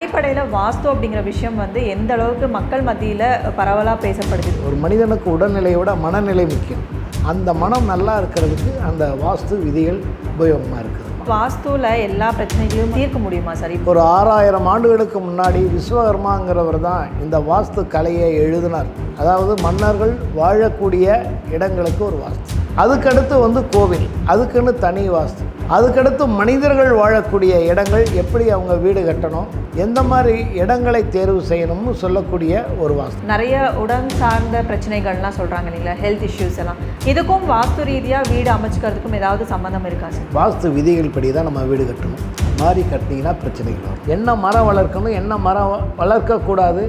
அடிப்படையில் வாஸ்து அப்படிங்கிற விஷயம் வந்து எந்த அளவுக்கு மக்கள் மத்தியில் பரவலாக பேசப்படுது? ஒரு மனிதனுக்கு உடல்நிலையை விட மனநிலை முக்கியம். அந்த மனம் நல்லா இருக்கிறதுக்கு அந்த வாஸ்து விதிகள் உபயோகமாக இருக்குது. வாஸ்துவில் எல்லா பிரச்சனைகளையும் தீர்க்க முடியுமா சார்? இப்போ ஒரு ஆறாயிரம் ஆண்டுகளுக்கு முன்னாடி விஸ்வகர்மாங்கிறவர் தான் இந்த வாஸ்து கலையை எழுதினார். அதாவது மன்னர்கள் வாழக்கூடிய இடங்களுக்கு ஒரு வாஸ்து. அதுக்கடுத்து வந்து கோவில் அதுக்குன்னு தனி வாஸ்து. அதுக்கடுத்து மனிதர்கள் வாழக்கூடிய இடங்கள் எப்படி அவங்க வீடு கட்டணும் எந்த மாதிரி இடங்களை தேர்வு செய்யணும்னு சொல்லக்கூடிய ஒரு வாஸ்து. நிறைய உடன் சார்ந்த பிரச்சனைகள்லாம் சொல்கிறாங்க இல்லைங்களா? ஹெல்த் இஷ்யூஸ் எல்லாம். இதுக்கும் வாஸ்து ரீதியாக வீடு அமைச்சுக்கிறதுக்கும் ஏதாவது சம்மந்தம் இருக்கா சார் வாஸ்து விதிகள் படி தான் நம்ம வீடு கட்டணும். மாறி கட்டினீங்கன்னா பிரச்சனைகள் வரும். என்ன மரம் வளர்க்கணும் என்ன மரம் வளர்க்கக்கூடாது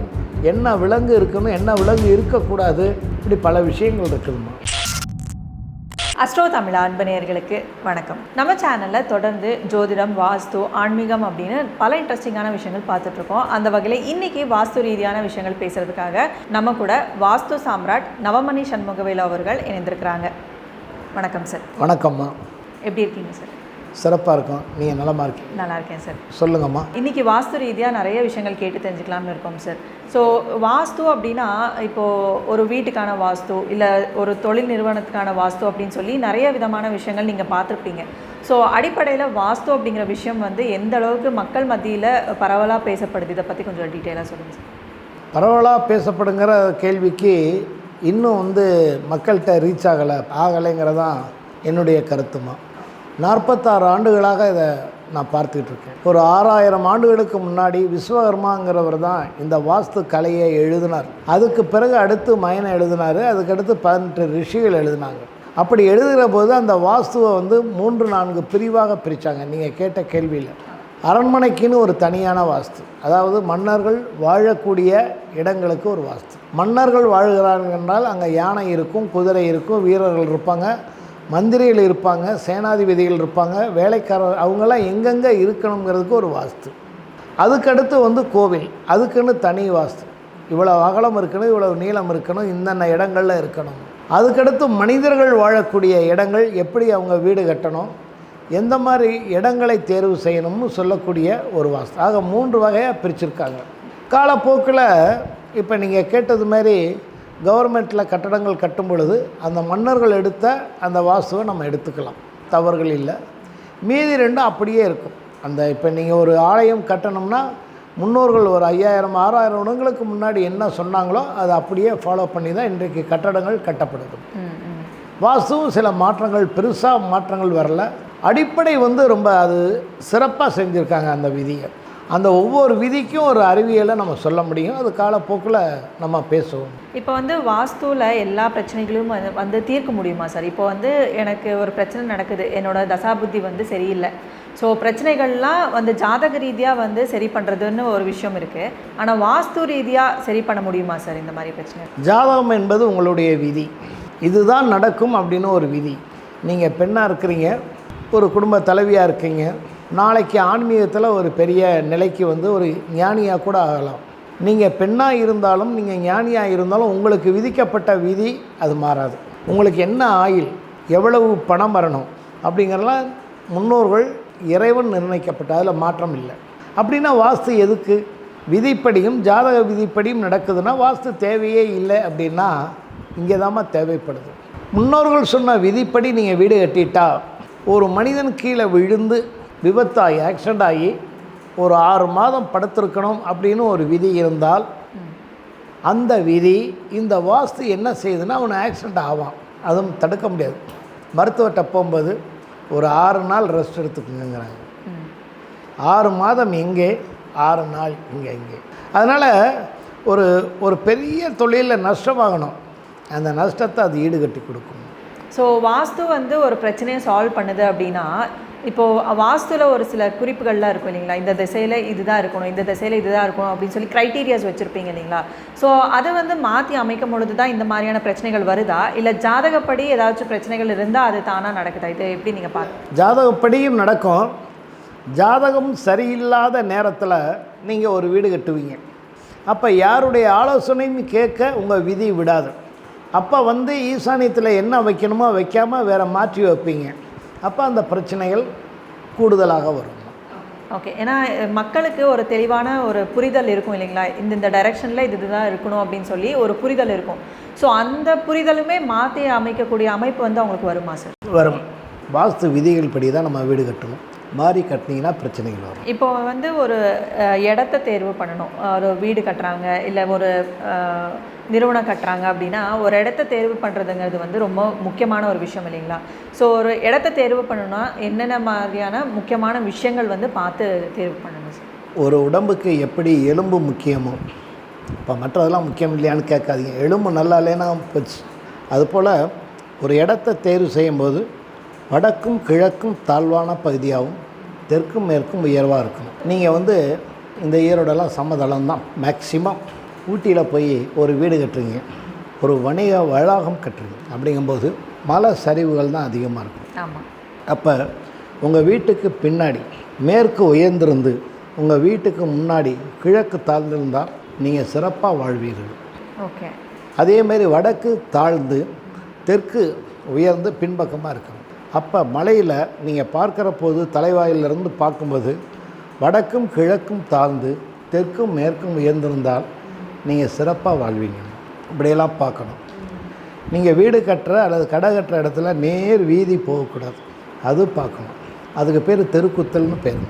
என்ன விலங்கு இருக்கணும் என்ன விலங்கு இருக்கக்கூடாது இப்படி பல விஷயங்கள் இருக்குதுமா அஸ்ட்ரோ தமிழ் அன்பனையர்களுக்கு வணக்கம். நம்ம சேனலில் தொடர்ந்து ஜோதிடம் வாஸ்து ஆன்மீகம் அப்படின்னு பல இன்ட்ரெஸ்டிங்கான விஷயங்கள் பார்த்துட்ருக்கோம். அந்த வகையில் இன்னைக்கு வாஸ்து ரீதியான விஷயங்கள் பேசுகிறதுக்காக நம்ம கூட வாஸ்து சாம்ராட் நவமணி சண்முகவேலு அவர்கள் இணைந்திருக்கிறாங்க. வணக்கம் சார் வணக்கம்மா. எப்படி இருக்கீங்க சார் சிறப்பாக இருக்கும். நீங்கள் நலமா இருக்கீங்க. நல்லா இருக்கேன் சார் சொல்லுங்கம்மா. இன்னைக்கு வாஸ்து ரீதியாக நிறைய விஷயங்கள் கேட்டு தெரிஞ்சுக்கலாம்னு இருக்கோம் சார் ஸோ வாஸ்து அப்படின்னா இப்போது ஒரு வீட்டுக்கான வாஸ்து இல்லை ஒரு தொழில் நிறுவனத்துக்கான வாஸ்து அப்படின்னு சொல்லி நிறைய விதமான விஷயங்கள் நீங்கள் பார்த்துருப்பீங்க. ஸோ அடிப்படையில் வாஸ்து அப்படிங்கிற விஷயம் வந்து எந்த அளவுக்கு மக்கள் மத்தியில் பரவலாக பேசப்படுது? இதை பற்றி கொஞ்சம் டீட்டெயிலாக சொல்லுங்கள் சார் பரவலாக பேசப்படுங்கிற கேள்விக்கு இன்னும் வந்து மக்கள்கிட்ட ரீச் ஆகலை ஆகலைங்கிறதான் என்னுடைய கருத்துமா நாற்பத்தாறு ஆண்டுகளாக இதை நான் பார்த்துக்கிட்டு இருக்கேன் ஒரு ஆறாயிரம் ஆண்டுகளுக்கு முன்னாடி விஸ்வகர்மாங்கிறவர் தான் இந்த வாஸ்து கலையை எழுதினார். அதுக்கு பிறகு அடுத்து மயனை எழுதினார் அதுக்கடுத்து பதினெட்டு ரிஷிகள் எழுதினாங்க. அப்படி எழுதுகிற போது அந்த வாஸ்துவை வந்து மூன்று நான்கு பிரிவாக பிரித்தாங்க நீங்கள் கேட்ட கேள்வியில். அரண்மனைக்குன்னு ஒரு தனியான வாஸ்து. அதாவது மன்னர்கள் வாழக்கூடிய இடங்களுக்கு ஒரு வாஸ்து. மன்னர்கள் வாழ்கிறார்கள் என்றால் அங்கே யானை இருக்கும் குதிரை இருக்கும் வீரர்கள் இருப்பாங்க. மந்திரிகள் இருப்பாங்க சேனாதிபதிகள் இருப்பாங்க வேலைக்காரர் அவங்கெல்லாம் எங்கெங்கே இருக்கணுங்கிறதுக்கு ஒரு வாஸ்து. அதுக்கடுத்து வந்து கோவில் அதுக்குன்னு தனி வாஸ்து. இவ்வளோ அகலம் இருக்கணும் இவ்வளோ நீளம் இருக்கணும் இந்தந்த இடங்களில் இருக்கணும். அதுக்கடுத்து மனிதர்கள் வாழக்கூடிய இடங்கள் எப்படி அவங்க வீடு கட்டணும் எந்த மாதிரி இடங்களை தேர்வு செய்யணும்னு சொல்லக்கூடிய ஒரு வாஸ்து. ஆக மூன்று வகையாக பிரிச்சிருக்காங்க. காலப்போக்கில் இப்போ நீங்கள் கேட்டது மாதிரி கவர்மெண்ட்டில் கட்டடங்கள் கட்டும் பொழுது அந்த மன்னர்கள் எடுத்த அந்த வாஸ்துவை நம்ம எடுத்துக்கலாம். தவறுகள் இல்லை. மீதி ரெண்டும் அப்படியே இருக்கும். அந்த இப்போ நீங்கள் ஒரு ஆலயம் கட்டணும்னா முன்னோர்கள் ஒரு ஐயாயிரம் ஆறாயிரம் வருடங்களுக்கு முன்னாடி என்ன சொன்னாங்களோ அதை அப்படியே ஃபாலோ பண்ணி தான் இன்றைக்கு கட்டடங்கள் கட்டப்படுது. வாஸ்துவும் சில மாற்றங்கள் பெருசாக மாற்றங்கள் வரல. அடிப்படை வந்து ரொம்ப அது சிறப்பாக செஞ்சுருக்காங்க அந்த விதியை. அந்த ஒவ்வொரு விதிக்கும் ஒரு அறிவியலை நம்ம சொல்ல முடியும். அது காலப்போக்கில் நம்ம பேசுவோம். இப்போ வந்து வாஸ்துவில் எல்லா பிரச்சனைகளும் வந்து- வந்து தீர்க்க முடியுமா சார்? இப்போ வந்து எனக்கு ஒரு பிரச்சனை நடக்குது. என்னோட தசாபுத்தி வந்து சரியில்லை. ஸோ பிரச்சனைகள்லாம் வந்து ஜாதக ரீதியாக வந்து சரி பண்ணுறதுன்னு ஒரு விஷயம் இருக்குது ஆனால் வாஸ்து ரீதியாக சரி பண்ண முடியுமா சார் இந்த மாதிரி பிரச்சனை ஜாதகம் என்பது உங்களுடைய விதி. இதுதான் நடக்கும் அப்படின்னு ஒரு விதி. நீங்கள் பெண்ணாக இருக்கிறீங்க. ஒரு குடும்ப தலைவியாக இருக்கீங்க. நாளைக்கு ஆன்மீகத்தில் ஒரு பெரிய நிலைக்கு வந்து ஒரு ஞானியாக கூட ஆகலாம். நீங்கள் பெண்ணாக இருந்தாலும் நீங்கள் ஞானியாக இருந்தாலும் உங்களுக்கு விதிக்கப்பட்ட விதி அது மாறாது. உங்களுக்கு என்ன ஆயில் எவ்வளவு பணம் வரணும் அப்படிங்கிறலாம் முன்னோர்கள் இறைவன் நிர்ணயிக்கப்பட்ட அதில் மாற்றம் இல்லை. அப்படின்னா வாஸ்து எதுக்கு? விதிப்படியும் ஜாதக விதிப்படியும் நடக்குதுன்னா வாஸ்து தேவையே இல்லை அப்படின்னா இங்கே தாம்மா தேவைப்படுது. முன்னோர்கள் சொன்ன விதிப்படி நீங்கள் வீடு கட்டிட்டா ஒரு மனிதன் கீழே விழுந்து விபத்தாகி ஆக்சிடெண்ட் ஆகி ஒரு ஆறு மாதம் படுத்திருக்கணும் அப்படின்னு ஒரு விதி இருந்தால் அந்த விதி இந்த வாஸ்து என்ன செய்யுதுன்னா அவன் ஆக்சிடெண்ட் ஆவான். அதுவும் தடுக்க முடியாது. மருத்துவர்கிட்ட போகும்போது ஒரு ஆறு நாள் ரெஸ்ட் எடுத்துக்கோங்கிறாங்க ஆறு மாதம் எங்கே? ஆறு நாள் இங்கே இங்கே. அதனால் ஒரு ஒரு பெரிய தொழிலில் நஷ்டமாகணும் அந்த நஷ்டத்தை அது ஈடுகட்டி கொடுக்கும் ஸோ வாஸ்து வந்து ஒரு பிரச்சனையை சால்வ் பண்ணுது அப்படின்னா இப்போது வாஸ்துல ஒரு சில குறிப்புகள்லாம் இருக்கும் இல்லைங்களா? இந்த திசையில் இதுதான் இருக்கணும் இந்த திசையில் இதுதான் இருக்கணும் அப்படின்னு சொல்லி க்ரைட்டீரியாஸ் வச்சுருப்பீங்க இல்லைங்களா? ஸோ அதை வந்து மாற்றி அமைக்கும் பொழுது தான் இந்த மாதிரியான பிரச்சனைகள் வருதா? இல்லை ஜாதகப்படி ஏதாச்சும் பிரச்சனைகள் இருந்தால் அது தானாக நடக்குதா? இது எப்படி நீங்கள் பார்க்க ஜாதகப்படியும் நடக்கும். ஜாதகம் சரியில்லாத நேரத்தில் நீங்கள் ஒரு வீடு கட்டுவீங்க. அப்போ யாருடைய ஆலோசனையும் கேட்க உங்கள் விதி விடாது. அப்போ வந்து ஈசானியத்தில் என்ன வைக்கணுமோ வைக்காமல் வேறு மாற்றி வைப்பீங்க. அப்போ அந்த பிரச்சனைகள் கூடுதலாக வரும். ஓகே ஏன்னா மக்களுக்கு ஒரு தெளிவான ஒரு புரிதல் இருக்கும் இல்லைங்களா? இந்த இந்த டைரெக்ஷனில் இது இதுதான் இருக்கணும் அப்படின்னு சொல்லி ஒரு புரிதல் இருக்கும். ஸோ அந்த புரிதலுமே மாற்றி அமைக்கக்கூடிய அமைப்பு வந்து அவங்களுக்கு வருமா சார் வரும். வாஸ்து விதிகள் படி தான் நம்ம வீடு கட்டணும். மாறி கட்டினீங்கன்னா பிரச்சனைகள் வரும். இப்போ வந்து ஒரு இடத்த தேர்வு பண்ணணும். ஒரு வீடு கட்டுறாங்க இல்லை ஒரு நிறுவனம் கட்டுறாங்க அப்படின்னா ஒரு இடத்த தேர்வு பண்ணுறதுங்கிறது வந்து ரொம்ப முக்கியமான ஒரு விஷயம் இல்லைங்களா? ஸோ ஒரு இடத்த தேர்வு பண்ணணும்னா என்னென்ன மாதிரியான முக்கியமான விஷயங்கள் வந்து பார்த்து தேர்வு பண்ணணும் சார் ஒரு உடம்புக்கு எப்படி எலும்பு முக்கியமோ இப்போ மற்றதெல்லாம் முக்கியம் இல்லையான்னு கேட்காதீங்க. எலும்பு நல்லா இல்லைன்னா போச்சு. அதுபோல் ஒரு இடத்த தேர்வு செய்யும்போது வடக்கும் கிழக்கும் தாழ்வான பகுதியாகவும் தெற்கும் மேற்கும் உயர்வாக இருக்கணும். நீங்கள் வந்து இந்த ஈரோடெல்லாம் சமதளம் தான் மேக்சிமம் ஊட்டியில் போய் ஒரு வீடு கட்டுறீங்க. ஒரு வணிக வளாகம் கட்டுறீங்க. அப்படிங்கும்போது மலை சரிவுகள் தான் அதிகமாக இருக்கும். ஆமாம் அப்போ உங்கள் வீட்டுக்கு பின்னாடி மேற்கு உயர்ந்திருந்து உங்கள் வீட்டுக்கு முன்னாடி கிழக்கு தாழ்ந்திருந்தால் நீங்கள் சிறப்பாக வாழ்வீர்கள். ஓகே. அதேமாரி வடக்கு தாழ்ந்து தெற்கு உயர்ந்து பின்பக்கமாக இருக்கணும். அப்போ மலையில் நீங்கள் பார்க்குற போது தலைவாயிலிருந்து பார்க்கும்போது வடக்கும் கிழக்கும் தாழ்ந்து தெற்கும் மேற்கும் உயர்ந்திருந்தால் நீங்கள் சிறப்பாக வாழ்வீங்க. இப்படியெல்லாம் பார்க்கணும். நீங்கள் வீடு கட்டுற அல்லது கடை கட்டுற இடத்துல நேர் வீதி போகக்கூடாது. அது பார்க்கணும். அதுக்கு பேர் தெருக்குத்தல்னு பேர்.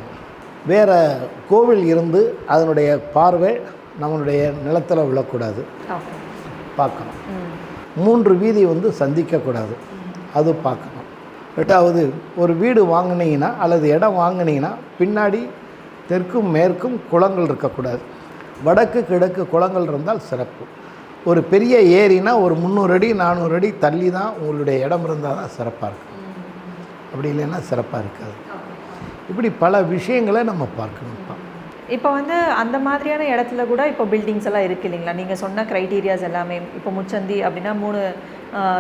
வேறு கோவில் இருந்து அதனுடைய பார்வை நம்மளுடைய நிலத்தில் விழக்கூடாது. பார்க்கணும். மூன்று வீதி வந்து சந்திக்கக்கூடாது. அது பார்க்கணும். ரெண்டாவது ஒரு வீடு வாங்குனீங்கன்னா அல்லது இடம் வாங்குனீங்கன்னா பின்னாடி தெற்கும் மேற்கும் குளங்கள் இருக்கக்கூடாது. வடக்கு கிழக்கு குளங்கள் இருந்தால் சிறப்பு. ஒரு பெரிய ஏரினா ஒரு முந்நூறு அடி நானூறு அடி தள்ளி தான் உங்களுடைய இடம் இருந்தால் தான் சிறப்பாக இருக்கும். அப்படி இல்லைன்னா சிறப்பாக இருக்காது. இப்படி பல விஷயங்களை நம்ம பார்க்கணும். இப்போ. வந்து அந்த மாதிரியான இடத்துல கூட இப்போ பில்டிங்ஸ் எல்லாம் இருக்கு இல்லைங்களா? நீங்கள் சொன்ன க்ரைட்டீரியாஸ் எல்லாமே இப்போ முச்சந்தி அப்படின்னா மூணு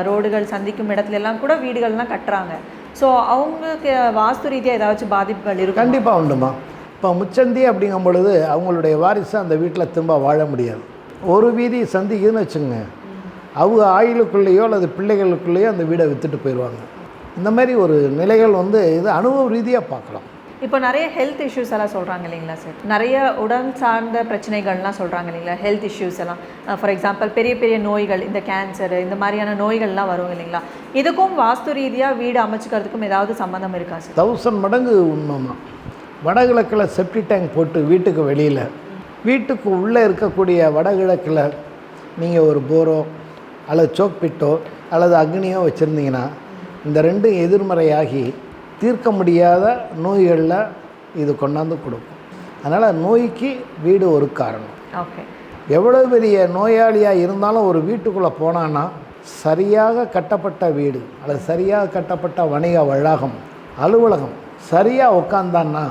ரோடுகள் சந்திக்கும் இடத்துல எல்லாம் கூட வீடுகள்லாம் கட்டுறாங்க. ஸோ அவங்களுக்கு வாஸ்து ரீதியாக ஏதாச்சும் பாதிப்புகள் இருக்கும்? கண்டிப்பாக உண்டுமா. இப்போ முச்சந்தி அப்படிங்கும் பொழுது அவங்களுடைய வாரிசு அந்த வீட்டில் திரும்ப வாழ முடியாது. ஒரு வீதி சந்திக்குதுன்னு வச்சுங்க அவங்க ஆயுளுக்குள்ளேயோ அல்லது பிள்ளைகளுக்குள்ளேயோ அந்த வீடை விற்றுட்டு போயிடுவாங்க. இந்த மாதிரி ஒரு நிலைகள் வந்து இது அனுபவ ரீதியாக பார்க்கலாம். இப்போ நிறைய ஹெல்த் இஷ்யூஸ் எல்லாம் சொல்கிறாங்க இல்லைங்களா சார் நிறைய உடல் சார்ந்த பிரச்சனைகள்லாம் சொல்கிறாங்க இல்லைங்களா ஹெல்த் இஷ்யூஸ் எல்லாம். ஃபார் எக்ஸாம்பிள் பெரிய பெரிய நோய்கள் இந்த கேன்சர் இந்த மாதிரியான நோய்கள்லாம் வரும் இல்லைங்களா? இதுக்கும் வாஸ்து ரீதியாக வீடு அமைச்சுக்கிறதுக்கும் ஏதாவது சம்மந்தம் இருக்கா சார் தௌசண்ட் மடங்கு உண்மைமா வடகிழக்கில் செப்டி டேங்க் போட்டு வீட்டுக்கு வெளியில். வீட்டுக்கு உள்ளே இருக்கக்கூடிய வடகிழக்கில் நீங்கள் ஒரு போரோ அல்லது சோக் பிட்டோ அல்லது அக்னியோ வச்சுருந்தீங்கன்னா இந்த ரெண்டும் எதிர்மறையாகி தீர்க்க முடியாத நோய்களில் இது கொண்டாந்து கொடுக்கும். அதனால் நோய்க்கு வீடு ஒரு காரணம். ஓகே. எவ்வளோ பெரிய நோயாளியாக இருந்தாலும் ஒரு வீட்டுக்குள்ளே போனான்னா சரியாக கட்டப்பட்ட வீடு அல்லது சரியாக கட்டப்பட்ட வணிக வளாகம் அலுவலகம் சரியாக உட்காந்தான்னா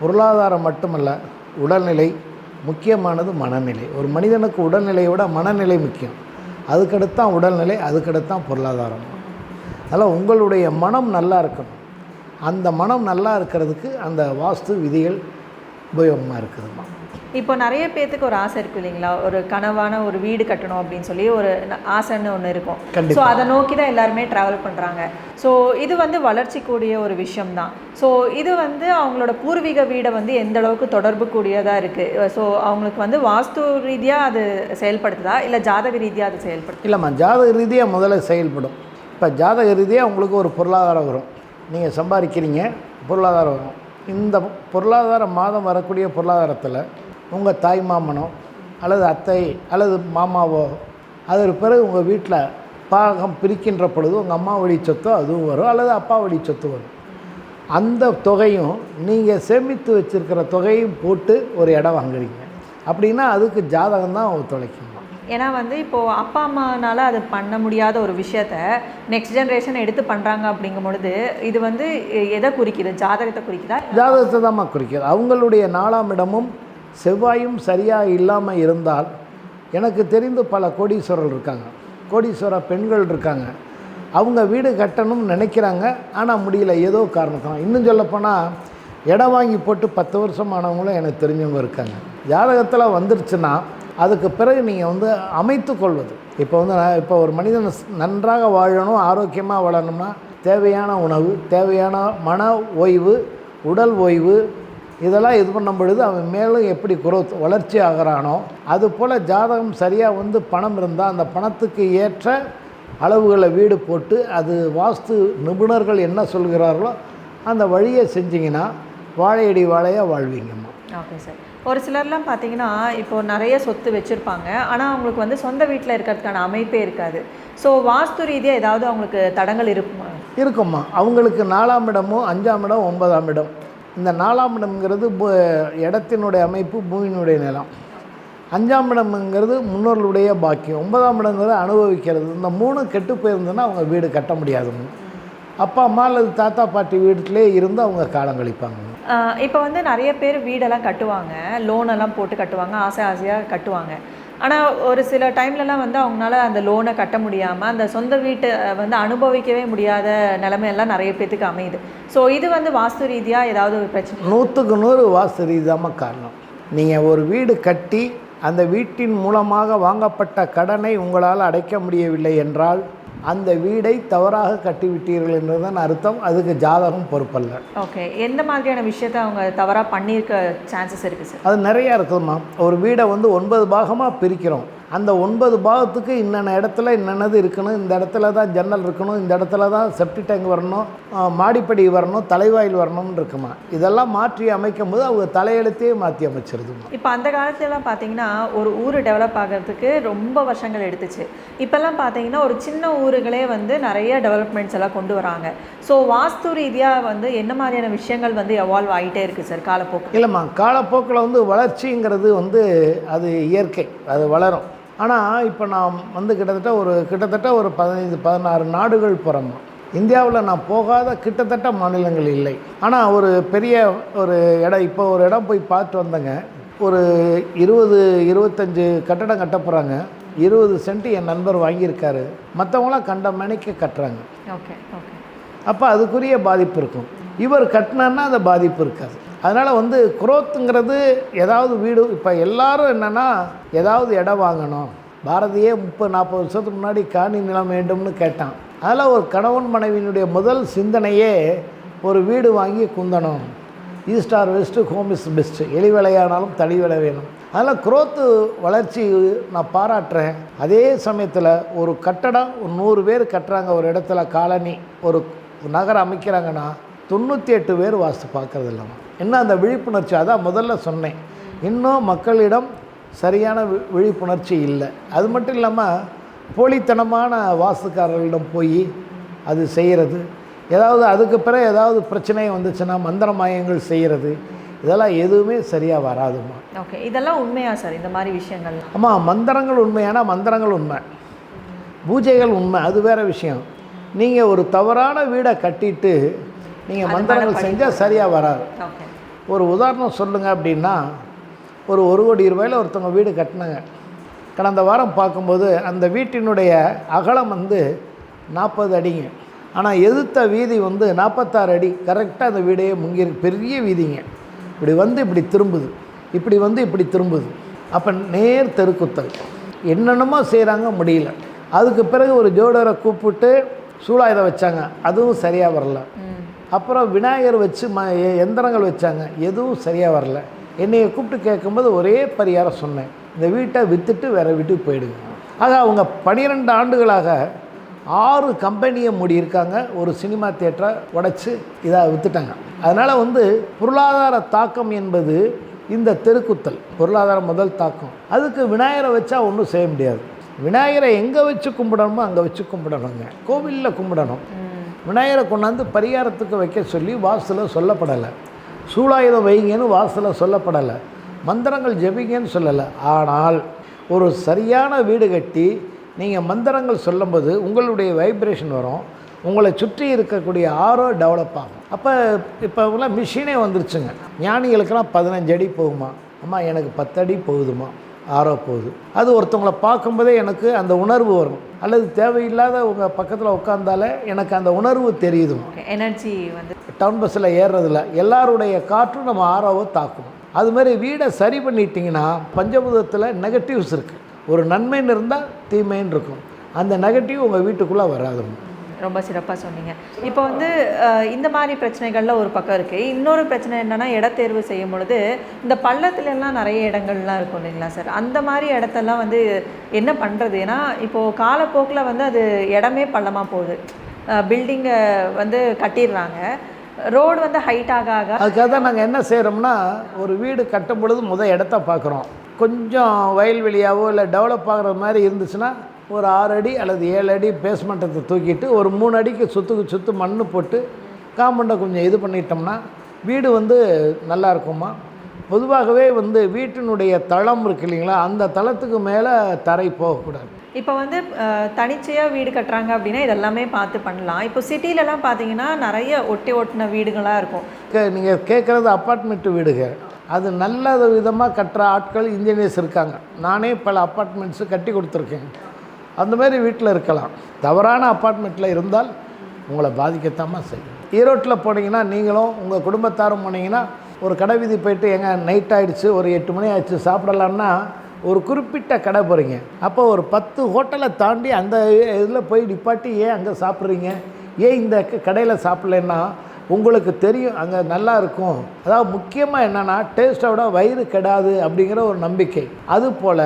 பொருளாதாரம் மட்டுமல்ல உடல்நிலை முக்கியமானது மனநிலை. ஒரு மனிதனுக்கு உடல்நிலையை விட மனநிலை முக்கியம். அதுக்கடுத்தான் உடல்நிலை அதுக்கடுத்தான் பொருளாதாரம். அதனால் உங்களுடைய மனம் நல்லா இருக்கணும். அந்த மனம் நல்லா இருக்கிறதுக்கு அந்த வாஸ்து விதிகள் உபயோகமாக இருக்குதுமா இப்போ நிறைய பேர்த்துக்கு ஒரு ஆசை இருக்கு இல்லைங்களா? ஒரு கனவான ஒரு வீடு கட்டணும் அப்படின்னு சொல்லி ஒரு ஆசைன்னு ஒன்று இருக்கும். ஸோ அதை நோக்கி தான் எல்லாருமே ட்ராவல் பண்ணுறாங்க ஸோ இது வந்து வளர்ச்சிக்கூடிய ஒரு விஷயம் தான். ஸோ இது வந்து அவங்களோட பூர்வீக வீடை வந்து எந்த அளவுக்கு தொடர்பு கூடியதாக இருக்குது ஸோ அவங்களுக்கு வந்து வாஸ்து ரீதியாக அது செயல்படுத்துதா? இல்லை ஜாதக ரீதியாக அது செயல்படுத்து இல்லைம்மா ஜாதக ரீதியாக முதல்ல செயல்படும். இப்போ ஜாதக ரீதியாக உங்களுக்கு ஒரு பொருளாதாரம் வரும். நீங்கள் சம்பாதிக்கிறீங்க பொருளாதாரம் வரும். இந்த பொருளாதார மாதம் வரக்கூடிய பொருளாதாரத்தில் உங்கள் தாய் மாமனோ அல்லது அத்தை அல்லது மாமாவோ அதற்கு பிறகு உங்கள் வீட்டில் பாகம் பிரிக்கின்ற பொழுது உங்கள் அம்மா வழி சொத்தோ அதுவும் வரும் அல்லது அப்பா வழி சொத்து வரும். அந்த தொகையும் நீங்கள் சேமித்து வச்சுருக்கிற தொகையும் போட்டு ஒரு இடம் வாங்குறீங்க. அப்படின்னா அதுக்கு ஜாதகம் தான் ஒத்துழைக்கும். ஏன்னா வந்து இப்போது அப்பா அம்மானால் அது பண்ண முடியாத ஒரு விஷயத்த நெக்ஸ்ட் ஜென்ரேஷன் எடுத்து பண்ணுறாங்க அப்படிங்கும் பொழுது இது வந்து எ- எதை குறிக்குது? ஜாதகத்தை குறிக்குதா? ஜாதகத்தை தான்மா குறிக்கிறது அவங்களுடைய நாலாம் இடமும் செவ்வாயும் சரியாக இல்லாமல் இருந்தால் எனக்கு தெரிந்து பல கோடீஸ்வரர் இருக்காங்க. கோடீஸ்வர பெண்கள் இருக்காங்க. அவங்க வீடு கட்டணும்னு நினைக்கிறாங்க. ஆனால் முடியல. ஏதோ காரணத்தான் இன்னும் சொல்லப்போனால் இடம் வாங்கி போட்டு பத்து வருஷம் ஆனவங்களும் எனக்கு தெரிஞ்சவங்க இருக்காங்க. ஜாதகத்தில் வந்துருச்சுன்னா அதுக்கு பிறகு நீங்கள் வந்து அமைத்து கொள்வது. இப்போ வந்து நான் இப்போ ஒரு மனிதன் நன்றாக வாழணும் ஆரோக்கியமாக வாழணும்னா தேவையான உணவு தேவையான மன ஓய்வு உடல் ஓய்வு இதெல்லாம் இது பண்ணும் பொழுது அவன் மேலும் எப்படி குரோத் வளர்ச்சி ஆகிறானோ அது போல் ஜாதகம் சரியாக வந்து பணம் இருந்தால் அந்த பணத்துக்கு ஏற்ற அளவுகளை வீடு போட்டு அது வாஸ்து நிபுணர்கள் என்ன சொல்கிறார்களோ அந்த வழியை செஞ்சீங்கன்னா வாழையடி வாழையாக வாழ்வீங்கம்மா. ஓகே சார் ஒரு சிலர்லாம் பார்த்தீங்கன்னா இப்போது நிறைய சொத்து வச்சுருப்பாங்க. ஆனால் அவங்களுக்கு வந்து சொந்த வீட்டில் இருக்கிறதுக்கான அமைப்பே இருக்காது. ஸோ வாஸ்து ரீதியாக ஏதாவது அவங்களுக்கு தடங்கள் இருக்குமா? இருக்குமா அவங்களுக்கு நாலாம் இடமும் அஞ்சாம் இடம் ஒன்பதாம் இடம். இந்த நாலாம் இடம்ங்கிறது இடத்தினுடைய அமைப்பு பூமியினுடைய நிலம். அஞ்சாம் இடம்ங்கிறது முன்னோர்களுடைய பாக்கியம். ஒன்பதாம் இடங்கிறது அனுபவிக்கிறது. இந்த மூணு கெட்டு போயிருந்ததுன்னா அவங்க வீடு கட்ட முடியாதுங்க அப்பா அம்மா அல்லது தாத்தா பாட்டி வீட்டிலே இருந்து அவங்க காலம் கழிப்பாங்க இப்போ வந்து நிறைய பேர் வீடெல்லாம் கட்டுவாங்க. லோனெல்லாம் போட்டு கட்டுவாங்க. ஆசை ஆசையாக கட்டுவாங்க. ஆனால் ஒரு சில டைம்லலாம் வந்து அவங்களால அந்த லோனை கட்ட முடியாமல் அந்த சொந்த வீட்டை வந்து அனுபவிக்கவே முடியாத நிலைமையெல்லாம் நிறைய பேத்துக்கு அமையுது. ஸோ இது வந்து வாஸ்து ரீதியாக ஏதாவது ஒரு பிரச்சனை? நூற்றுக்கு நூறு வாஸ்து ரீதியாக காரணம். நீங்கள் ஒரு வீடு கட்டி அந்த வீட்டின் மூலமாக வாங்கப்பட்ட கடனை உங்களால் அடைக்க முடியவில்லை என்றால் அந்த வீடை தவறாக கட்டிவிட்டீர்கள் என்றுதான் அர்த்தம். அதுக்கு ஜாதகம் பொறுப்பல்ல. ஓகே எந்த மாதிரியான விஷயத்த அவங்க தவறாக பண்ணியிருக்க சான்சஸ் இருக்குது சார் அது நிறையா இருக்குதும்மா ஒரு வீடை வந்து ஒன்பது பாகமாக பிரிக்கிறோம். அந்த ஒன்பது பாகத்துக்கு இன்னென்ன இடத்துல இன்னென்னது இருக்கணும் இந்த இடத்துல தான் ஜன்னல் இருக்கணும் இந்த இடத்துல தான் செப்டி டேங்க் வரணும் மாடிப்படி வரணும் தலைவாயில் வரணும்னு இருக்குமா? இதெல்லாம் மாற்றி அமைக்கும் போது அவங்க தலையெழுத்தையே மாற்றி அமைச்சிருதுமா? இப்போ அந்த காலத்துலலாம் பார்த்தீங்கன்னா ஒரு ஊர் டெவலப் ஆகிறதுக்கு ரொம்ப வருஷங்கள் எடுத்துச்சு. இப்போல்லாம் பார்த்தீங்கன்னா ஒரு சின்ன ஊருகளே வந்து நிறைய டெவலப்மெண்ட்ஸ் எல்லாம் கொண்டு வராங்க. ஸோ வாஸ்து ரீதியாக வந்து என்ன மாதிரியான விஷயங்கள் வந்து எவால்வ் ஆகிட்டே இருக்குது சார் காலப்போக்கு. இல்லைம்மா காலப்போக்கில் வந்து வளர்ச்சிங்கிறது வந்து அது இயற்கை அது வளரும். ஆனால் இப்போ நான் வந்து கிட்டத்தட்ட ஒரு கிட்டத்தட்ட ஒரு பதினைந்து பதினாறு நாடுகள் போகிறோம்மா இந்தியாவில் நான் போகாத கிட்டத்தட்ட மாநிலங்கள் இல்லை. ஆனால் ஒரு பெரிய ஒரு இடம் இப்போ ஒரு இடம் போய் பார்த்து வந்தேங்க. ஒரு இருபது இருபத்தஞ்சு கட்டடம் கட்ட போகிறாங்க இருபது சென்ட் என் நண்பர் வாங்கியிருக்காரு. மற்றவங்களாம் கண்ட மணிக்கு கட்டுறாங்க. Okay okay. அப்போ அதுக்குரிய பாதிப்பு இருக்கும். இவர் கட்டினான்னா அந்த பாதிப்பு இருக்காது. அதனால் வந்து குரோத்துங்கிறது ஏதாவது வீடு இப்போ எல்லாரும் என்னென்னா ஏதாவது இடம் வாங்கணும். பாரதியே முப்பது நாற்பது வருஷத்துக்கு முன்னாடி காணி நிலம் வேண்டும்னு கேட்டான். அதில் ஒரு கணவன் மனைவியினுடைய முதல் சிந்தனையே ஒரு வீடு வாங்கி குந்தணும். East or west home is best எலி விலையானாலும் தளி விலை வேணும். அதனால் குரோத்து வளர்ச்சி நான் பாராட்டுறேன். அதே சமயத்தில் ஒரு கட்டடம் ஒரு நூறு பேர் கட்டுறாங்க ஒரு இடத்துல காலனி ஒரு நகரம் அமைக்கிறாங்கன்னா தொண்ணூற்றி எட்டு பேர் வாஸ்து பார்க்கறது இல்லாமல் இன்னும் அந்த விழிப்புணர்ச்சி? அதான் முதல்ல சொன்னேன். இன்னும் மக்களிடம் சரியான வி- விழிப்புணர்ச்சி இல்லை. அது மட்டும் இல்லாமல் போலித்தனமான வாஸ்துக்காரர்களிடம் போய் அது செய்கிறது ஏதாவது அதுக்கு பிறகு ஏதாவது பிரச்சனை வந்துச்சுன்னா மந்திர மாயங்கள் செய்கிறது இதெல்லாம் எதுவுமே சரியாக வராதுமா ஓகே. இதெல்லாம் உண்மையா சார் இந்த மாதிரி விஷயங்கள் ஆமாம் மந்திரங்கள் உண்மையான மந்திரங்கள் உண்மை. பூஜைகள் உண்மை. அது வேறு விஷயம். நீங்கள் ஒரு தவறான வீடை கட்டிட்டு நீங்கள் மந்திரங்கள் செஞ்சால் சரியாக வராது. ஒரு உதாரணம் சொல்லுங்க அப்படின்னா ஒரு ஒரு கோடி ரூபாயில் ஒருத்தவங்க வீடு கட்டினாங்க. கடந்த வாரம் பார்க்கும்போது அந்த வீட்டினுடைய அகலம் வந்து நாற்பது அடிங்க. ஆனால் எதிர்த்த வீதி வந்து நாற்பத்தாறு அடி. கரெக்டாக அந்த வீடையே முங்கி பெரிய வீதிங்க. இப்படி வந்து இப்படி திரும்புது. இப்படி வந்து இப்படி திரும்புது. அப்போ நேர் தெருக்குத்தல். என்னென்னமோ செய்கிறாங்க முடியல. அதுக்கு பிறகு ஒரு ஜோடரை கூப்பிட்டு சூழாயுதம் வச்சாங்க. அதுவும் சரியாக வரல. அப்புறம் விநாயகர் வச்சு ம எ- எந்திரங்கள் வச்சாங்க. எதுவும் சரியாக வரல. என்னையை கூப்பிட்டு கேட்கும்போது ஒரே பரிகாரம் சொன்னேன். இந்த வீட்டை விற்றுட்டு வேறு வீட்டுக்கு போயிடுங்க. ஆக அவங்க பனிரெண்டு ஆண்டுகளாக ஆறு கம்பெனியை மூடியிருக்காங்க. ஒரு சினிமா தியேட்டரை உடைச்சி இதாக விற்றுட்டாங்க அதனால் வந்து பொருளாதார தாக்கம் என்பது இந்த தெருக்குத்தல். பொருளாதார முதல் தாக்கம். அதுக்கு விநாயகரை வச்சா ஒன்றும் செய்ய முடியாது. விநாயகரை எங்கே வச்சு கும்பிடணுமோ அங்கே வச்சு கும்பிடணுங்க. கோவிலில் கும்பிடணும். விநாயகரை கொண்டாந்து பரிகாரத்துக்கு வைக்க சொல்லி வாசலில் சொல்லப்படலை. சூழாயுதம் வைங்கன்னு வாசலில் சொல்லப்படலை. மந்திரங்கள் ஜெபிங்கன்னு சொல்லலை. ஆனால் ஒரு சரியான வீடு கட்டி நீங்கள் மந்திரங்கள் சொல்லும்போது உங்களுடைய வைப்ரேஷன் வரும். உங்களை சுற்றி இருக்கக்கூடிய ஆரோ டெவலப் ஆகும். அப்போ இப்போ எல்லாம் மிஷினே வந்துருச்சுங்க. ஞானிகளுக்கெல்லாம் பதினஞ்சு அடி போகுமா? அம்மா எனக்கு பத்தடி போகுதுமா ஆரோ போகுது அது ஒருத்தவங்களை பார்க்கும்போதே எனக்கு அந்த உணர்வு வரும். அல்லது தேவையில்லாத உங்கள் பக்கத்தில் உட்காந்தாலே எனக்கு அந்த உணர்வு தெரியுதுமா ஓகே எனர்ஜி வந்து டவுன் பஸ்ஸில் ஏறுறதில்ல எல்லாருடைய காற்றும் நம்ம ஆரோவை தாக்கும். அது மாதிரி வீடை சரி பண்ணிட்டீங்கன்னா பஞ்சபூதத்தில் நெகட்டிவ்ஸ் இருக்குது ஒரு நன்மைன்னு இருந்தால் தீமைன்னு இருக்கும். அந்த நெகட்டிவ் உங்கள் வீட்டுக்குள்ளே வராதுங்க ரொம்ப சிறப்பாக சொன்னீங்க. இப்போ வந்து இந்த மாதிரி பிரச்சனைகள்லாம் ஒரு பக்கம் இருக்குது இன்னொரு பிரச்சனை என்னென்னா இடத்தேர்வு செய்யும் பொழுது இந்த பள்ளத்துலலாம் நிறைய இடங்கள்லாம் இருக்கும் இல்லைங்களா சார்? அந்த மாதிரி இடத்தெல்லாம் வந்து என்ன பண்ணுறது ஏன்னா இப்போது காலப்போக்கில் வந்து அது இடமே பள்ளமாக போகுது. பில்டிங்கை வந்து கட்டிடுறாங்க. ரோடு வந்து ஹைட் ஆக ஆக அதுக்காக தான் நாங்கள் என்ன செய்கிறோம்னா ஒரு வீடு கட்டும் பொழுது முதல் இடத்த பார்க்குறோம். கொஞ்சம் வயல்வெளியாவோ இல்லை டெவலப் ஆகிற மாதிரி இருந்துச்சுன்னா ஒரு ஆறு அடி அல்லது ஏழு அடி பேஸ்மெண்ட்டத்தை தூக்கிட்டு ஒரு மூணு அடிக்கு சுற்றுக்கு சுற்று மண் போட்டு காம்பவுண்டை கொஞ்சம் இது பண்ணிட்டோம்னா வீடு வந்து நல்லா இருக்குமா பொதுவாகவே வந்து வீட்டினுடைய தளம் இருக்கு இல்லைங்களா அந்த தளத்துக்கு மேலே தரை போகக்கூடாது. இப்போ வந்து தனிச்சையாக வீடு கட்டுறாங்க அப்படின்னா இதெல்லாமே பார்த்து பண்ணலாம். இப்போ சிட்டிலலாம் பார்த்தீங்கன்னா நிறைய ஒட்டி ஒட்டின வீடுகளாக இருக்கும். நீங்கள் கேட்குறது அப்பார்ட்மெண்ட் வீடுங்க. அது நல்ல விதமாக கட்டுற ஆட்கள் இன்ஜினியர்ஸ் இருக்காங்க. நானே பல அப்பார்ட்மெண்ட்ஸு கட்டி கொடுத்துருக்கேன். அந்த மாதிரி வீட்டில் இருக்கலாம். தவறான அப்பார்ட்மெண்ட்டில் இருந்தால் உங்களை பாதிக்கத்தாம்மா செய்யும். ஈரோட்டில் போனீங்கன்னா நீங்களும் உங்கள் குடும்பத்தாரும் போனீங்கன்னா ஒரு கடை வீதி போயிட்டு எங்க நைட் ஆகிடுச்சு ஒரு எட்டு மணி ஆயிடுச்சு சாப்பிடலான்னா ஒரு குறிப்பிட்ட கடை போகிறீங்க அப்போ ஒரு பத்து ஹோட்டலை தாண்டி அந்த இதில் போய் நிப்பாட்டி ஏன் அங்கே சாப்பிட்றீங்க? ஏன் இந்த கடையில் சாப்பிட்லன்னா உங்களுக்கு தெரியும் அங்கே நல்லா இருக்கும். அதாவது முக்கியமாக என்னென்னா டேஸ்ட்டை விட வயிறு கெடாது அப்படிங்கிற ஒரு நம்பிக்கை. அதுபோல்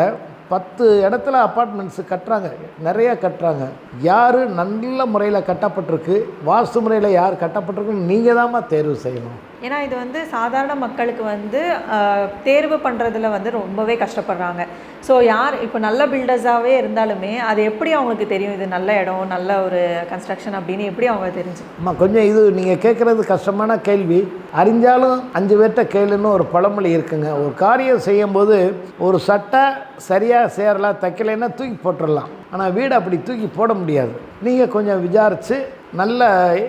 பத்து இடத்துல அப்பார்ட்மெண்ட்ஸு கட்டுறாங்க. நிறைய கட்டுறாங்க. யார் நல்ல முறையில் கட்டப்பட்டிருக்கு? வாஸ்து முறையில் யார் கட்டப்பட்டிருக்குன்னு நீங்கள் தாம்மா தேர்வு செய்யணும். ஏன்னா இது வந்து சாதாரண மக்களுக்கு வந்து தேர்வு பண்ணுறதுல வந்து ரொம்பவே கஷ்டப்படுறாங்க. ஸோ யார் இப்போ நல்ல பில்டர்ஸாகவே இருந்தாலுமே அது எப்படி அவங்களுக்கு தெரியும்? இது நல்ல இடம் நல்ல ஒரு கன்ஸ்ட்ரக்ஷன் அப்படின்னு எப்படி அவங்க தெரிஞ்சு ஆமாம் கொஞ்சம் இது நீங்கள் கேட்குறது கஷ்டமான கேள்வி. அறிஞ்சாலும் அஞ்சு பேர்கிட்ட கேளுன்னு ஒரு பழமொழி இருக்குங்க. ஒரு காரியம் செய்யும்போது ஒரு சட்டை சரியாக சேரலாம் தைக்கலைன்னா தூக்கி போட்டுடலாம் ஆனால் வீடு அப்படி தூக்கி போட முடியாது. நீங்கள் கொஞ்சம் விசாரித்து நல்ல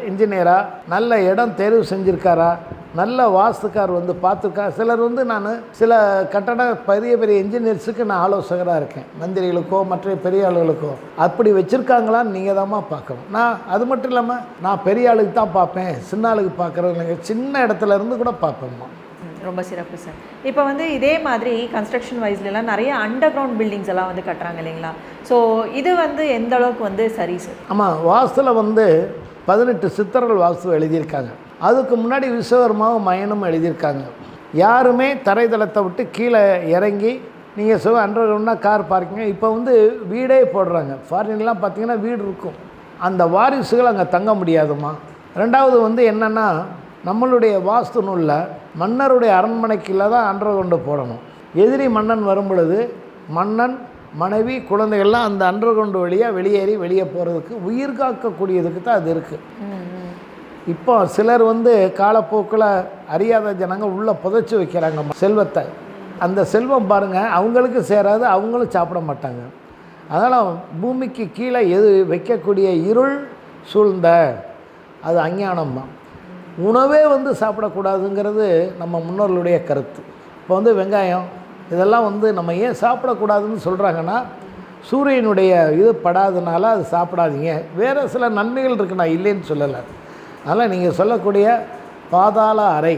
இன்ஜினியராக நல்ல இடம் தேர்வு செஞ்சுருக்காரா நல்ல வாஸ்துக்கார் வந்து பார்த்துருக்கா சிலர் வந்து நான் சில கட்டட பெரிய பெரிய இன்ஜினியர்ஸுக்கு நான் ஆலோசகராக இருக்கேன். மந்திரிகளுக்கோ மற்ற பெரிய ஆளுகளுக்கோ. அப்படி வச்சுருக்காங்களான்னு நீங்கள் தாம்மா பார்க்கணும். நான் அது மட்டும் இல்லாமல் நான் பெரிய ஆளுக்கு தான் பார்ப்பேன். சின்ன ஆளுக்கு பார்க்குறது இல்லைங்க சின்ன இடத்துல இருந்து கூட பார்ப்பேம்மா. ரொம்ப சிறப்பு சார். இப்போ வந்து இதே மாதிரி கன்ஸ்ட்ரக்ஷன் வைஸ்லலாம் நிறைய அண்டர் கிரவுண்ட் பில்டிங்ஸ் எல்லாம் வந்து கட்டுறாங்க இல்லைங்களா? ஸோ இது வந்து எந்த அளவுக்கு வந்து சரி சார்? ஆமாம் வாஸ்தில் வந்து பதினெட்டு சித்தர்கள் வாஸ்து எழுதியிருக்காங்க. அதுக்கு முன்னாடி விஸ்வகர்மாவும் மயனும் எழுதியிருக்காங்க. யாருமே தரைதளத்தை விட்டு கீழே இறங்கி நீங்கள் சு அண்டர் கிரவுண்டாக கார் பார்க்கிங்க இப்போ வந்து வீடே போடுறாங்க. ஃபாரின்லாம் பார்த்தீங்கன்னா வீடு இருக்கும். அந்த வாரிசுகள் அங்கே தங்க முடியாதுமா ரெண்டாவது வந்து என்னென்னா நம்மளுடைய வாஸ்து நூலில் மன்னருடைய அரண்மனைக்குள்ள தான் அண்டர்கிரவுண்டு போடணும். எதிரி மன்னன் வரும் பொழுது மன்னன் மனைவி குழந்தைகள்லாம் அந்த அண்டர்கிரவுண்டு வழியாக வெளியேறி வெளியே போகிறதுக்கு உயிர் காக்கக்கூடியதுக்கு தான் அது இருக்குது இப்போ சிலர் வந்து காலப்போக்கில் அறியாத ஜனங்கள் உள்ளே புதைச்சி வைக்கிறாங்க செல்வத்தை. அந்த செல்வம் பாருங்கள் அவங்களுக்கு சேராது அவங்களும் சாப்பிட மாட்டாங்க. அதனால் பூமிக்கு கீழே எது வைக்கக்கூடிய இருள் சூழ்ந்த அது அஞ்ஞானம் தான் உணவே வந்து சாப்பிடக்கூடாதுங்கிறது நம்ம முன்னோர்களுடைய கருத்து. இப்போ வந்து வெங்காயம் இதெல்லாம் வந்து நம்ம ஏன் சாப்பிடக்கூடாதுன்னு சொல்கிறாங்கன்னா சூரியனுடைய இது படாதனால அது சாப்பிடாதீங்க. வேறு சில நன்மைகள் இருக்குது நான் இல்லைன்னு சொல்லலை. அதனால் நீங்கள் சொல்லக்கூடிய பாதாள அறை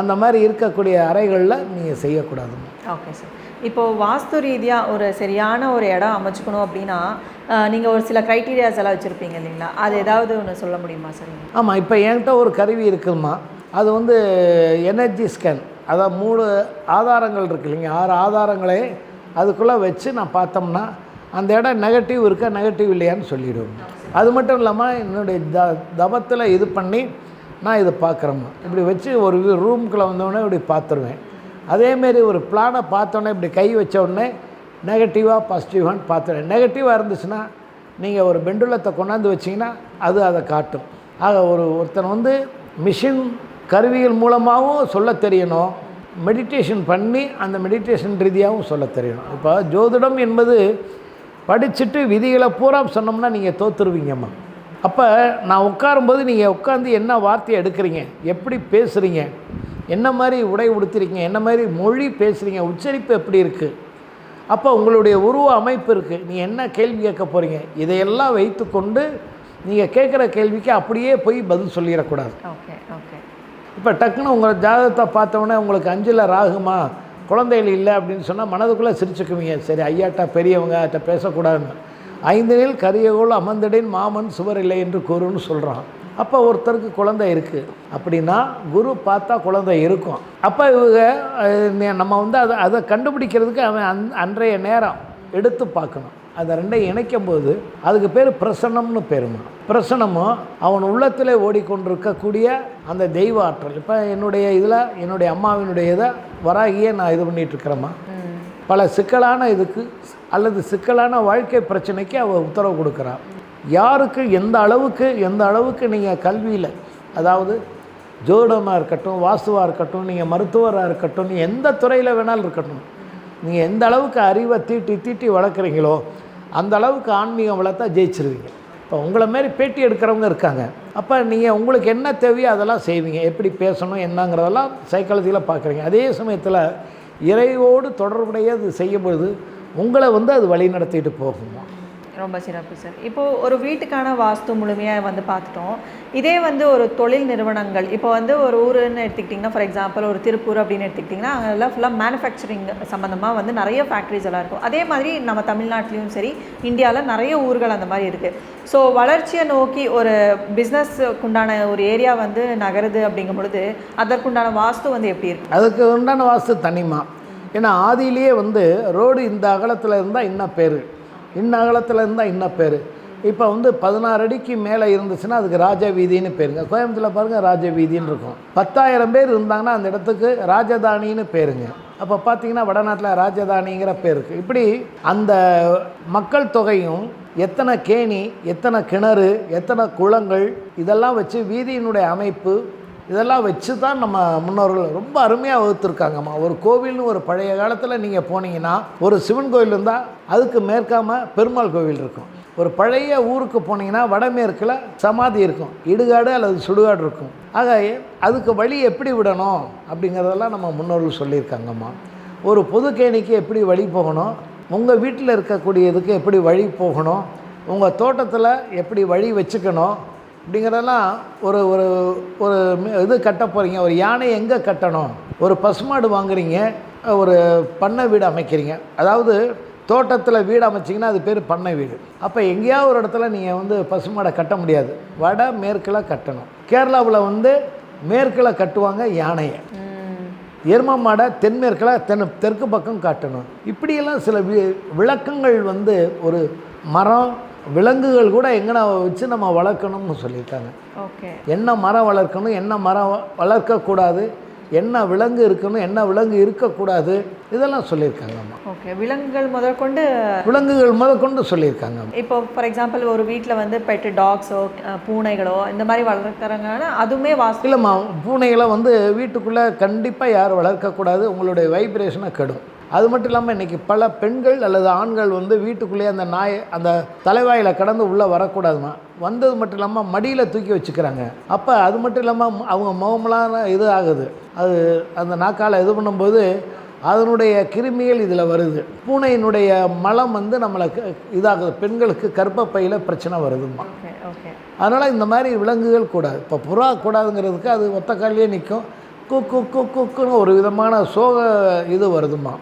அந்த மாதிரி இருக்கக்கூடிய அறைகளில் நீங்கள் செய்யக்கூடாதுங்க ஓகே சார் இப்போ வாஸ்து ரீதியாக ஒரு சரியான ஒரு இடம் அமைச்சுக்கணும் அப்படின்னா நீங்கள் ஒரு சில க்ரைட்டீரியாஸ் எல்லாம் வச்சுருப்பீங்க இல்லைங்களா? அது ஏதாவது ஒன்று சொல்ல முடியுமா சார்? ஆமாம் இப்போ என்கிட்ட ஒரு கருவி இருக்குதுமா அது வந்து எனர்ஜி ஸ்கேன் அதான் மூணு ஆதாரங்கள் இருக்கு இல்லைங்க. ஆறு ஆதாரங்களே அதுக்குள்ளே வச்சு நான் பார்த்தோம்னா அந்த இடம் நெகட்டிவ் இருக்கா நெகட்டிவ் இல்லையான்னு சொல்லிவிடுவோம் அது மட்டும் இல்லாமல் என்னுடைய த தபத்தில் இது பண்ணி நான் இதை பார்க்குறேம்மா. இப்படி வச்சு ஒரு ரூமுக்குள்ளே வந்தோடனே இப்படி பார்த்துருவேன். அதேமாரி ஒரு பிளானை பார்த்தோன்னே இப்படி கை வச்ச உடனே நெகட்டிவாக பாசிட்டிவான்னு பார்த்துருவேன் நெகட்டிவாக இருந்துச்சுன்னா நீங்கள் ஒரு பெண்டுலத்தை கொண்டாந்து வச்சிங்கன்னா அது அதை காட்டும். ஆக ஒரு ஒருத்தன் வந்து மிஷின் கருவிகள் மூலமாகவும் சொல்ல தெரியணும். மெடிடேஷன் பண்ணி அந்த மெடிடேஷன் ரீதியாகவும் சொல்ல தெரியணும். இப்போ ஜோதிடம் என்பது படிச்சுட்டு விதிகளை பூரா சொன்னோம்னா நீங்கள் தோத்துருவீங்கம்மா. அப்போ நான் உட்காரும்போது நீங்கள் உட்காந்து என்ன வார்த்தையை எடுக்கிறீங்க? எப்படி பேசுகிறீங்க என்ன மாதிரி உடை உடுத்துறீங்க என்ன மாதிரி மொழி பேசுகிறீங்க உச்சரிப்பு எப்படி இருக்குது அப்போ உங்களுடைய உருவ அமைப்பு இருக்குது நீ என்ன கேள்வி கேட்க போகிறீங்க இதையெல்லாம் வைத்துக்கொண்டு நீங்கள் கேட்குற கேள்விக்கு அப்படியே போய் பதில் சொல்லிடக்கூடாது. Okay okay. இப்போ டக்குன்னு உங்கள் ஜாதகத்தை பார்த்தோன்னே உங்களுக்கு அஞ்சில் ராகுமா? குழந்தைகள் இல்லை அப்படின்னு சொன்னால் மனதுக்குள்ளே சிரிச்சுக்குவீங்க. சரி ஐயாட்டா பெரியவங்க அட்ட பேசக்கூடாதுன்னு. ஐந்தனில் கரியகோள் அமர்ந்திடின் மாமன் சுவர் இல்லை என்று கூறுன்னு சொல்கிறான் அப்போ ஒருத்தருக்கு குழந்தை இருக்குது அப்படின்னா குரு பார்த்தா குழந்தை இருக்கும். அப்போ இவங்க நம்ம வந்து அதை அதை கண்டுபிடிக்கிறதுக்கு அவன் அந் அன்றைய நேரம் எடுத்து பார்க்கணும். அதை ரெண்டையும் இணைக்கும் போது அதுக்கு பேர் பிரசன்னம்னு பேருமா. பிரசன்னமும் அவன் உள்ளத்தில் ஓடிக்கொண்டிருக்கக்கூடிய அந்த தெய்வ ஆற்றல். இப்போ என்னுடைய இதில் என்னுடைய அம்மாவினுடைய இதை வராகியே நான் இது பண்ணிட்டு இருக்கிறேம்மா பல சிக்கலான இதுக்கு அல்லது சிக்கலான வாழ்க்கை பிரச்சனைக்கு அவ உத்தரவு கொடுக்குறான் யாருக்கு எந்த அளவுக்கு எந்த அளவுக்கு நீங்கள் கல்வியில் அதாவது ஜோடமாக இருக்கட்டும் வாஸ்துவாக இருக்கட்டும் நீங்கள் மருத்துவராக இருக்கட்டும் நீ எந்த துறையில் வேணாலும் இருக்கட்டும் நீங்கள் எந்த அளவுக்கு அறிவை தீட்டி தீட்டி வளர்க்குறீங்களோ அந்த அளவுக்கு ஆன்மீகம் வளர்த்தா ஜெயிச்சிருவீங்க. இப்போ உங்களை மாரி பேட்டி எடுக்கிறவங்க இருக்காங்க. அப்போ நீங்கள் உங்களுக்கு என்ன தேவையோ அதெல்லாம் செய்வீங்க. எப்படி பேசணும் என்னங்கிறதெல்லாம் சைக்காலஜியில் பார்க்குறீங்க அதே சமயத்தில் இறைவோடு தொடர்புடைய அது செய்யும்பொழுது உங்களை வந்து அது வழி நடத்திட்டு போகுமா? ரொம்ப சிறப்பு சார் இப்போது ஒரு வீட்டுக்கான வாஸ்து முழுமையாக வந்து பார்த்துட்டோம். இதே வந்து ஒரு தொழில் நிறுவனங்கள். இப்போ வந்து ஒரு ஊருன்னு எடுத்துக்கிட்டிங்கன்னா ஃபார் எக்ஸாம்பிள் ஒரு திருப்பூர் அப்படின்னு எடுத்துக்கிட்டிங்கன்னா அங்கெல்லாம் ஃபுல்லாக மேனுஃபேக்சரிங் சம்மந்தமாக வந்து நிறைய ஃபேக்ட்ரிஸ் எல்லாம் இருக்கும். அதே மாதிரி நம்ம தமிழ்நாட்டிலையும் சரி இந்தியாவில் நிறைய ஊர்கள் அந்த மாதிரி இருக்குது ஸோ வளர்ச்சியை நோக்கி ஒரு பிஸ்னஸ்க்குண்டான ஒரு ஏரியா வந்து நகருது அப்படிங்கும் பொழுது அதற்குண்டான வாஸ்து வந்து எப்படி இருக்குது அதுக்கு உண்டான வாஸ்து தனிமா. ஏன்னா ஆதியிலேயே வந்து ரோடு இந்த அகலத்தில் இருந்தால் இன்னும் பேர். இன்ன அகலத்தில் இருந்தால் இன்ன பேர். இப்போ வந்து பதினாறு அடிக்கு மேலே இருந்துச்சுன்னா அதுக்கு ராஜ வீதின்னு பேருங்க. கோயம்புத்தூரில் பாருங்கள் ராஜ வீதின்னு இருக்கும். பத்தாயிரம் பேர் இருந்தாங்கன்னா அந்த இடத்துக்கு ராஜதானின்னு பேருங்க. அப்போ பார்த்தீங்கன்னா வடநாட்டில் ராஜதானிங்கிற பேர் இருக்குது இப்படி அந்த மக்கள் தொகையும் எத்தனை கேணி எத்தனை கிணறு எத்தனை குளங்கள் இதெல்லாம் வச்சு வீதியினுடைய அமைப்பு இதெல்லாம் வச்சு தான் நம்ம முன்னோர்கள் ரொம்ப அருமையாக வகுத்துருக்காங்கம்மா. ஒரு கோவில்னு ஒரு பழைய காலத்தில் நீங்கள் போனீங்கன்னா ஒரு சிவன் கோவில் இருந்தால் அதுக்கு மேற்காம பெருமாள் கோவில் இருக்கும். ஒரு பழைய ஊருக்கு போனீங்கன்னா வடமேற்கில் சமாதி இருக்கும். இடுகாடு அல்லது சுடுகாடு இருக்கும். ஆக அதுக்கு வழி எப்படி விடணும் அப்படிங்கிறதெல்லாம் நம்ம முன்னோர்கள் சொல்லியிருக்காங்கம்மா. ஒரு பொது கேணிக்கு எப்படி வழி போகணும்? உங்கள் வீட்டில் இருக்கக்கூடியதுக்கு எப்படி வழி போகணும்? உங்கள் தோட்டத்தில் எப்படி வழி வச்சுக்கணும்? அப்படிங்கிறதெல்லாம் ஒரு ஒரு ஒரு இது கட்ட போகிறீங்க ஒரு யானை எங்கே கட்டணும்? ஒரு பசுமாடு வாங்குறீங்க ஒரு பண்ணை வீடு அமைக்கிறீங்க. அதாவது தோட்டத்தில் வீடு அமைச்சிங்கன்னா அது பேர் பண்ணை வீடு. அப்போ எங்கேயாவது ஒரு இடத்துல நீங்கள் வந்து பசுமாடை கட்ட முடியாது. வட மேற்கில் கட்டணும். கேரளாவில் வந்து மேற்கில் கட்டுவாங்க யானையை. எரும மாடை தென்மேற்கில் தென் தெற்கு பக்கம் காட்டணும். இப்படியெல்லாம் சில வி விளக்கங்கள் வந்து ஒரு மரம் விலங்குகள் கூட எங்கன வச்சு நம்ம வளர்க்கணும்னு சொல்லியிருக்காங்க. ஓகே. என்ன மரம் வளர்க்கணும் என்ன மரம் வளர்க்கக்கூடாது என்ன விலங்கு இருக்கணும் என்ன விலங்கு இருக்கக்கூடாது இதெல்லாம் சொல்லியிருக்காங்கம்மா ஓகே. விலங்குகள் முதற்கொண்டு விலங்குகள் முதற்கொண்டு சொல்லியிருக்காங்க இப்போ ஃபார் எக்ஸாம்பிள் ஒரு வீட்டில் வந்து பெட்டு டாக்ஸோ பூனைகளோ இந்த மாதிரி வளர்க்குறாங்கன்னா அதுவுமே வாஸ்து இல்லைம்மா பூனைகளை வந்து வீட்டுக்குள்ளே கண்டிப்பாக யாரும் வளர்க்கக்கூடாது உங்களுடைய வைப்ரேஷனை கெடும். அது மட்டும் இல்லாமல் இன்றைக்கி பல பெண்கள் அல்லது ஆண்கள் வந்து வீட்டுக்குள்ளேயே அந்த நாய் அந்த தலைவாயில் கடந்து உள்ளே வரக்கூடாதுமா? வந்தது மட்டும் இல்லாமல் மடியில் தூக்கி வச்சுக்கிறாங்க. அப்போ அது மட்டும் இல்லாமல் அவங்க முகமெல்லாம் இது ஆகுது. அது அந்த நாக்கால் இது பண்ணும்போது அதனுடைய கிருமிகள் இதில் வருது. பூனையினுடைய மலம் வந்து நம்மளை இதாகுது. பெண்களுக்கு கர்ப்பப்பையில் பிரச்சனை வருதுமா அதனால் இந்த மாதிரி விலங்குகள் கூடாது இப்போ புறா கூடாதுங்கிறதுக்கு அது ஒத்த காலிலே நிற்கும் கு கு கு குக்குன்னு ஒரு விதமான சோக இது வருதுமா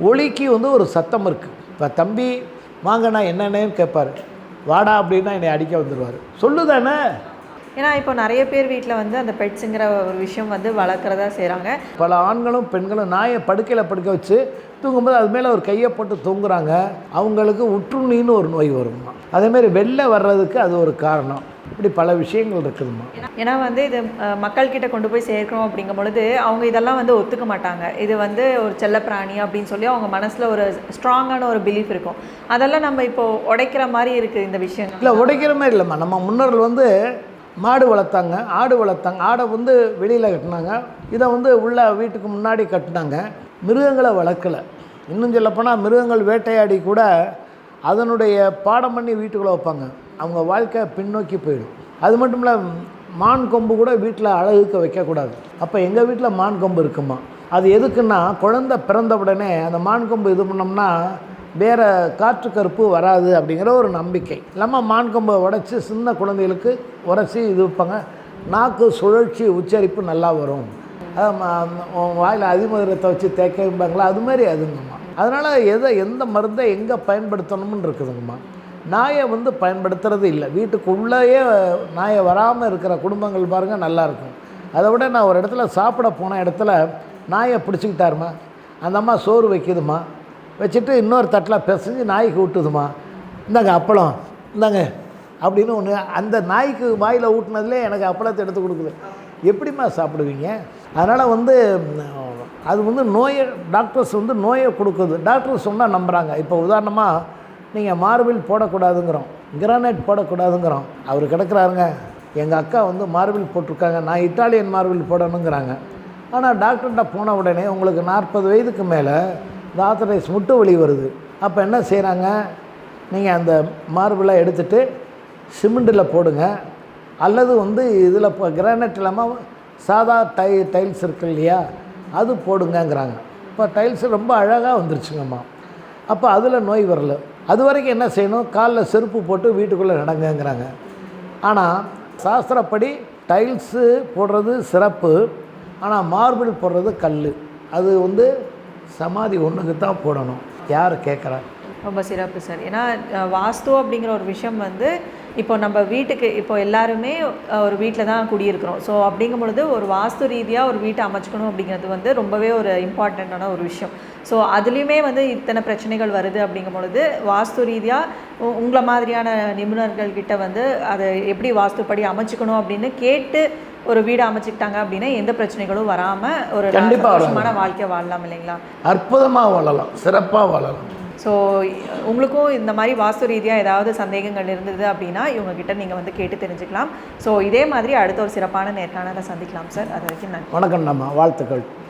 ஒளிக்கு வந்து ஒரு சத்தம் இருக்குது இப்போ தம்பி வாங்க நான் என்னென்னு கேட்பார் வாடா அப்படின்னா என்னை அடிக்க வந்துடுவார் சொல்லுதானே? ஏன்னா இப்போ நிறைய பேர் வீட்டில் வந்து அந்த பெட்ஸுங்கிற ஒரு விஷயம் வந்து வளர்க்குறதா செய்கிறாங்க பல ஆண்களும் பெண்களும் நாயை படுக்கையில் படுக்க வச்சு தூங்கும்போது அது மேலே ஒரு கையை போட்டு தூங்குறாங்க. அவங்களுக்கு உற்றுநீன்னு ஒரு நோய் வருமா. அதேமாரி வெளில வர்றதுக்கு அது ஒரு காரணம். இப்படி பல விஷயங்கள் இருக்குதுமா ஏன்னா வந்து இது மக்கள்கிட்ட கொண்டு போய் சேர்க்கிறோம் அப்படிங்கும் பொழுது அவங்க இதெல்லாம் வந்து ஒத்துக்க மாட்டாங்க. இது வந்து ஒரு செல்லப்பிராணி அப்படின்னு சொல்லி அவங்க மனசில் ஒரு ஸ்ட்ராங்கான ஒரு பிலீஃப் இருக்கும். அதெல்லாம் நம்ம இப்போ உடைக்கிற மாதிரி இருக்குது இந்த விஷயங்கள். இல்லை உடைக்கிற மாதிரி இல்லைம்மா. நம்ம முன்னோர்கள் வந்து மாடு வளர்த்தாங்க ஆடு வளர்த்தாங்க ஆடை வந்து வெளியில் கட்டினாங்க. இதை வந்து உள்ள வீட்டுக்கு முன்னாடி கட்டினாங்க. மிருகங்களை வளர்க்கலை. இன்னும் சொல்லப்போனால் மிருகங்கள் வேட்டையாடி கூட அதனுடைய பாடம் பண்ணி வீட்டுக்குள்ளே வைப்பாங்க. அவங்க வாழ்க்கை பின்னோக்கி போயிடும். அது மட்டும் இல்லை மான் கொம்பு கூட வீட்டில் அழகுக்கு வைக்கக்கூடாது. அப்போ எங்கள் வீட்டில் மான் கொம்பு இருக்குமா? அது எதுக்குன்னா குழந்தை பிறந்த உடனே அந்த மான் கொம்பு இது பண்ணோம்னா வேறு காற்று கருப்பு வராது அப்படிங்கிற ஒரு நம்பிக்கை. இல்லாமல் மான் கொம்பை உடச்சி சின்ன குழந்தைகளுக்கு உரைச்சி இது வைப்பாங்க. நாக்கு சுழற்சி உச்சரிப்பு நல்லா வரும். வாயில் அதிமதுரத்தை வச்சு தேய்க்கம்பாங்களா அது மாதிரி அதுங்கம்மா. அதனால் எதை எந்த மருந்தை எங்கே பயன்படுத்தணும்னு இருக்குதுங்கம்மா. நாயை வந்து பயன்படுத்துறது இல்லை. வீட்டுக்குள்ளேயே நாயை வராமல் இருக்கிற குடும்பங்கள் பாருங்கள் நல்லாயிருக்கும் அதை விட நான் ஒரு இடத்துல சாப்பிட போன இடத்துல நாயை பிடிச்சிக்கிட்டாருமா? அந்த அம்மா சோறு வைக்குதுமா? வச்சுட்டு இன்னொரு தட்டில் பிசைஞ்சு நாய்க்கு ஊட்டுதுமா இந்தாங்க அப்பளம். இந்தாங்க அப்படின்னு ஒன்று அந்த நாய்க்கு வாயில் ஊட்டினதுலே எனக்கு அப்பளத்தை எடுத்து கொடுக்குது. எப்படிம்மா சாப்பிடுவீங்க? அதனால் வந்து அது வந்து நோயை டாக்டர்ஸ் வந்து நோயை கொடுக்குது. டாக்டர் சொன்னால் நம்புகிறாங்க இப்போ உதாரணமாக நீங்கள் மார்பிள் போடக்கூடாதுங்கிறோம். கிரானைட் போடக்கூடாதுங்கிறோம். அவர் கிடக்குறாருங்க. எங்கள் அக்கா வந்து மார்பிள் போட்டிருக்காங்க. நான் இட்டாலியன் மார்பிள் போடணுங்கிறாங்க. ஆனால் டாக்டர்கிட்ட போன உடனே உங்களுக்கு நாற்பது வயதுக்கு மேலே இந்த ஆத்தரைஸ் முட்டு வலி வருது. அப்போ என்ன செய்கிறாங்க நீங்கள் அந்த மார்பிளை எடுத்துட்டு சிமெண்டில் போடுங்க. அல்லது வந்து இதில் இப்போ கிரானைட் இல்லாமல் சாதா டை டைல்ஸ் இருக்குது இல்லையா? அது போடுங்கங்கிறாங்க. இப்போ டைல்ஸ் ரொம்ப அழகாக வந்துருச்சுங்கம்மா. அப்போ அதில் நோய் வரல. அது வரைக்கும் என்ன செய்யணும்? காலில் செருப்பு போட்டு வீட்டுக்குள்ளே நடங்கங்கிறாங்க. ஆனால் சாஸ்திரப்படி டைல்ஸு போடுறது சிறப்பு. ஆனால் மார்பிள் போடுறது கல் அது வந்து சமாதி ஒன்றுக்கு தான் போடணும். யார் கேட்குறா? ரொம்ப சிறப்பு சார். ஏன்னா வாஸ்து அப்படிங்கிற ஒரு விஷயம் வந்து இப்போ நம்ம வீட்டுக்கு இப்போ எல்லாருமே ஒரு வீட்டில் தான் குடியிருக்கிறோம். ஸோ அப்படிங்கும் பொழுது ஒரு வாஸ்து ரீதியாக ஒரு வீட்டை அமைச்சுக்கணும் அப்படிங்கிறது வந்து ரொம்பவே ஒரு இம்பார்ட்டண்ட்டான ஒரு விஷயம். ஸோ அதுலேயுமே வந்து இத்தனை பிரச்சனைகள் வருது அப்படிங்கும் பொழுது வாஸ்து ரீதியாக உங்களை மாதிரியான நிபுணர்கள் கிட்ட வந்து அதை எப்படி வாஸ்துப்படி அமைச்சுக்கணும் அப்படின்னு கேட்டு ஒரு வீடு அமைச்சுக்கிட்டாங்க அப்படின்னா எந்த பிரச்சனைகளும் வராமல் ஒரு. சந்தோஷமான வாழ்க்கை வாழலாம் இல்லைங்களா? அற்புதமாக வாழலாம். சிறப்பாக வாழலாம். ஸோ உங்களுக்கும் இந்த மாதிரி வாஸ்து ரீதியாக ஏதாவது சந்தேகங்கள் இருந்தது அப்படின்னா இவங்க கிட்ட நீங்கள் வந்து கேட்டு தெரிஞ்சுக்கலாம். ஸோ இதே மாதிரி அடுத்த ஒரு சிறப்பான நேர்காணலை சந்திக்கலாம் சார் அது வரைக்கும் நன்றி. வணக்கம் நம்ம. வாழ்த்துக்கள்.